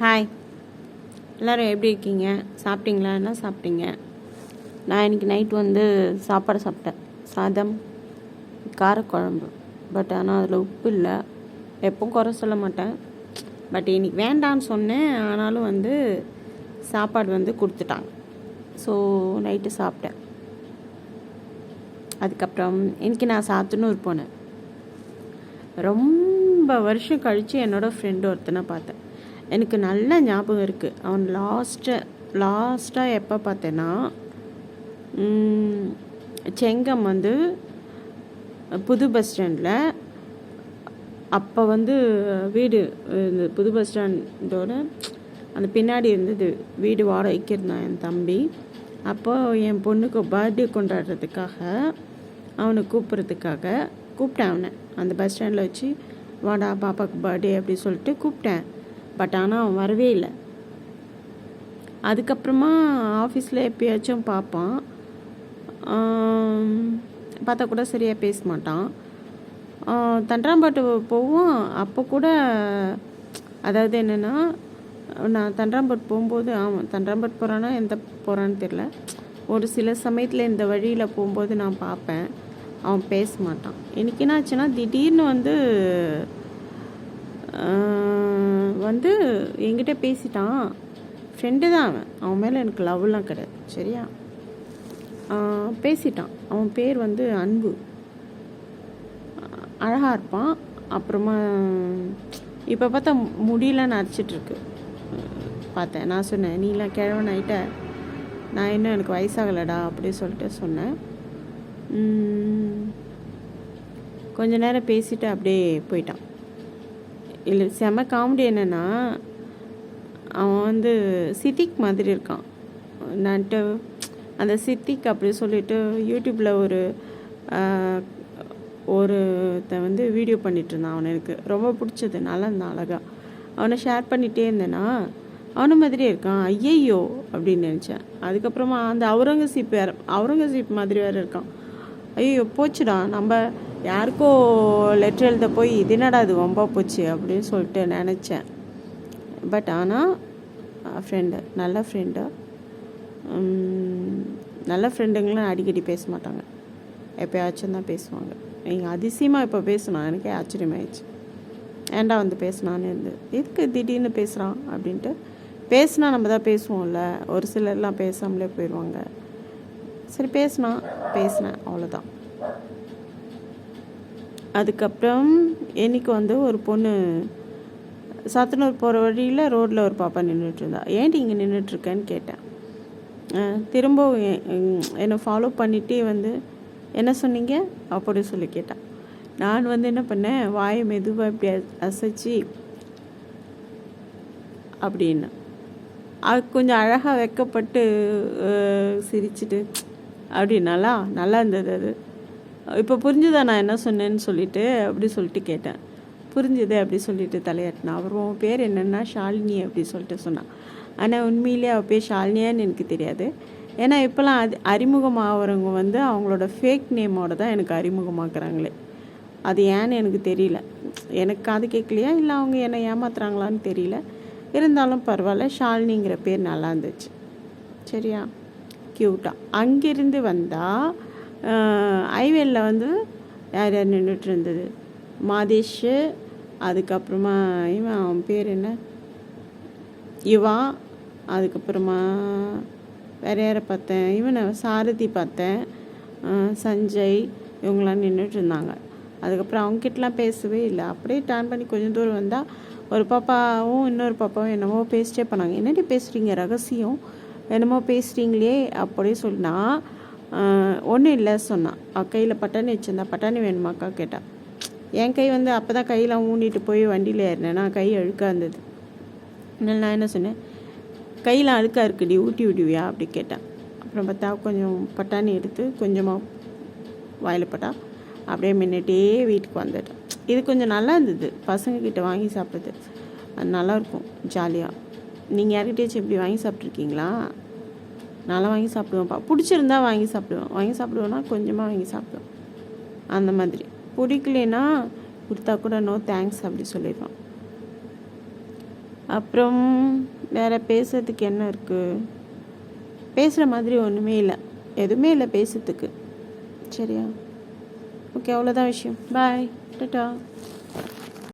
Hi எல்லோரும் எப்படி இருக்கீங்க? சாப்பிட்டீங்களா? என்ன சாப்பிட்டீங்க? நான் இன்னைக்கு நைட் வந்து சாப்பாடு சாப்பிட்டேன். சாதம் காரக்குழம்பு. பட் ஆனால் அதில் உப்பு இல்லை. எப்போ குறை சொல்ல மாட்டேன். பட் இன்னைக்கு வேண்டான்னு சொன்னேன். ஆனாலும் வந்து சாப்பாடு வந்து கொடுத்துட்டாங்க. ஸோ நைட்டு சாப்பிட்டேன். அதுக்கப்புறம் இன்னைக்கு நான் சாத்தனூர் போனேன். ரொம்ப வருஷம் கழித்து என்னோடய ஃப்ரெண்டு ஒருத்தனை பார்த்தேன். எனக்கு நல்ல ஞாபகம் இருக்குது அவன் லாஸ்ட்டு லாஸ்ட்டாக எப்போ பார்த்தேன்னா செங்கம் வந்து புது பஸ் ஸ்டாண்டில் அப்போ வந்து வீடு இந்த புது பஸ் ஸ்டாண்டோட அந்த பின்னாடி இருந்தது வீடு வாடகைக்கு இருந்தான் என் தம்பி. அப்போது என் பொண்ணுக்கு பர்த்டே கொண்டாடுறதுக்காக அவனை கூப்பிட்றதுக்காக கூப்பிட்டேன் அவனை. அந்த பஸ் ஸ்டாண்டில் வச்சு வாடா பாப்பாவுக்கு பர்த்டே அப்படி சொல்லிட்டு கூப்பிட்டேன். பட் ஆனால் அவன் வரவே இல்லை. அதுக்கப்புறமா ஆஃபீஸில் எப்பயாச்சும் பார்ப்பான் பார்த்தா கூட சரியாக பேச மாட்டான். ஆ, தண்டராம்பாட்டு போவோம். அப்போ கூட அதாவது என்னென்னா நான் தண்டராம்பாட்டு போகும்போது ஆமாம் தண்டராம்பாட்டு போகிறான்னா எந்த போகிறான்னு தெரில ஒரு சில சமயத்தில் இந்த வழியில் போகும்போது நான் பார்ப்பேன் அவன் பேச மாட்டான். எனக்கு என்னாச்சுன்னா திடீர்னு வந்து வந்து என்கிட்ட பேசிட்டான். ஃப்ரெண்டு தான் அவன். அவன் மேலே எனக்கு லவ்லாம் கிடையாது. சரியா? பேசிட்டான். அவன் பேர் வந்து அன்பு. அழகாக இருப்பான். அப்புறமா இப்போ பார்த்தா முடியெல்லாம் நரைச்சிட்ருக்கு பார்த்தேன். நான் சொன்னேன் நீலாம் கிழவன் ஆகிட்ட நான் இன்னும் எனக்கு வயசாகலடா அப்படி சொல்லிட்டு சொன்னேன். கொஞ்ச நேரம் பேசிட்டு அப்படியே போயிட்டான். இல்லை செம காமெடி என்னென்னா அவன் வந்து சித்திக் மாதிரி இருக்கான். நான்ட்டு அந்த சித்திக் அப்படி சொல்லிட்டு யூடியூப்பில் ஒரு ஒருத்த ஒருத்தன் வந்து வீடியோ பண்ணிகிட்ருந்தான் அவனுக்கு அவனை எனக்கு. ரொம்ப பிடிச்சது நல்லா இருந்தான் அழகாக அவனை ஷேர் பண்ணிகிட்டே இருந்தேனா அவனை மாதிரியே இருக்கான். ஐயையோ! அப்படின்னு நினச்சேன். அதுக்கப்புறமா அந்த அவுரங்கசீப் வேறு அவுரங்கசீப் மாதிரி வேறு இருக்கான். ஐயோ போச்சுடா. நம்ம யாருக்கோ லெட்டர் எழுத போய் இது என்னடா இது? வம்பா போச்சு அப்படின்னு சொல்லிட்டு நினச்சேன். பட் ஆனால் ஃப்ரெண்டு நல்ல ஃப்ரெண்டு நல்ல ஃப்ரெண்டுங்களாம் அடிக்கடி பேச மாட்டாங்க. எப்போயாச்சும் தான் பேசுவாங்க. நீங்கள் அதிசயமாக இப்போ பேசணும் எனக்கே ஆச்சரியமாயிடுச்சு. ஏன்டா வந்து பேசினான்னு இருந்து? எதுக்கு திடீர்னு பேசுகிறான் அப்படின்ட்டு. பேசினா நம்ம தான் பேசுவோம்ல. ஒரு சிலர்லாம் பேசாமலே போயிடுவாங்க சரி பேசினா பேசினேன். அவ்வளோதான் அதுக்கப்புறம் என்னைக்கு வந்து ஒரு பொண்ணு சாத்தனூர் போகிற வழியில் ரோட்டில் ஒரு பாப்பா நின்றுட்டுருந்தா ஏன்டி இங்கே நின்றுட்டுருக்கேன்னு கேட்டேன். திரும்பவும் திரும்ப என்னை ஃபாலோ பண்ணிகிட்டே வந்து என்ன சொன்னீங்க? அப்படி சொல்லி கேட்டான் நான் வந்து என்ன பண்ணேன் வாயை மெதுவாக இப்படி அச- அசைச்சு அப்படின்னு. அது கொஞ்சம் அழகாக வைக்கப்பட்டு சிரிச்சிட்டு அப்படி நல்லா நல்லா இருந்தது அது. இப்போ புரிஞ்சுதா நான் என்ன சொன்னேன்னு சொல்லிட்டு அப்படி சொல்லிட்டு கேட்டேன். புரிஞ்சுது அப்படி சொல்லிட்டு தலையாட்டினான் அவர் உன் பேர் என்னென்னா ஷாலினி அப்படி சொல்லிட்டு சொன்னான். ஆனால் உண்மையிலேயே அவள் பேர் ஷாலினியான்னு எனக்கு தெரியாது. ஏன்னா இப்போலாம் அது அறிமுகமாகறவங்க வந்து அவங்களோட ஃபேக் நேமோட தான் எனக்கு அறிமுகமாக்குறாங்களே. அது ஏன்னு எனக்கு தெரியல. எனக்கு காது கேட்கலையா? இல்லை அவங்க என்னை ஏமாத்துறாங்களான்னு தெரியல. இருந்தாலும் பரவாயில்ல ஷாலினிங்கிற பேர் நல்லா இருந்துச்சு. சரியா? க்யூட்டாக அங்கேருந்து வந்தால் ஐவேலில் வந்து யார் யார் நின்றுட்டு இருந்தது மாதேஷ் அதுக்கப்புறமா இவன் அவன் பேர் என்ன? இவா அதுக்கப்புறமா வேற யாரை பார்த்தேன்? இவனை சாரதி பார்த்தேன். சஞ்சய் இவங்களாம் நின்றுட்டு இருந்தாங்க அதுக்கப்புறம் அவங்ககிட்டலாம் பேசவே இல்லை. அப்படியே டர்ன் பண்ணி கொஞ்சம் தூரம் வந்தால் ஒரு பாப்பாவும் இன்னொரு பாப்பாவும் என்னமோ பேசிட்டே பண்ணாங்க என்னடி பேசுகிறீங்க ரகசியம். என்னமோ பேசுகிறீங்களே அப்படியே சொன்னா ஒன்றும் இல்லை சொன்னான் கையில் பட்டாணி வச்சிருந்தா பட்டாணி வேணுமாக்கா கேட்டான் என் கை வந்து அப்போ தான் கையில் ஊண்டிட்டு போய் வண்டியில் ஏறினேன். நான் கை அழுக்காக இருந்தது. நான் என்ன சொன்னேன்? கையில் அழுக்காக இருக்குடி ஊட்டி விடுவியா? அப்படி கேட்டேன் அப்புறம் பார்த்தா கொஞ்சம் பட்டாணி எடுத்து கொஞ்சமாக வாயில் அப்படியே மின்னிட்டே வீட்டுக்கு வந்துட்டேன் இது கொஞ்சம் நல்லா இருந்தது. பசங்கக்கிட்ட வாங்கி சாப்பிட்றது அது நல்லாயிருக்கும் ஜாலியாக நீங்கள் யார்கிட்டயாச்சும் இப்படி வாங்கி சாப்பிட்ருக்கீங்களா நல்லா வாங்கி சாப்பிடுவேன்ப்பா. பிடிச்சிருந்தா வாங்கி சாப்பிடுவேன். வாங்கி சாப்பிடுவேன்னா கொஞ்சமாக வாங்கி சாப்பிடுவேன். அந்த மாதிரி. பிடிக்கலனா கொடுத்தா கூட நோ தேங்க்ஸ் அப்படி சொல்லிடுவான். அப்புறம் வேறு பேசுறதுக்கு என்ன இருக்குது பேசுகிற மாதிரி ஒன்றுமே இல்லை. எதுவுமே இல்லை பேசுறதுக்கு. சரியா? ஓகே அவ்வளோதான் விஷயம். பாய் டட்டா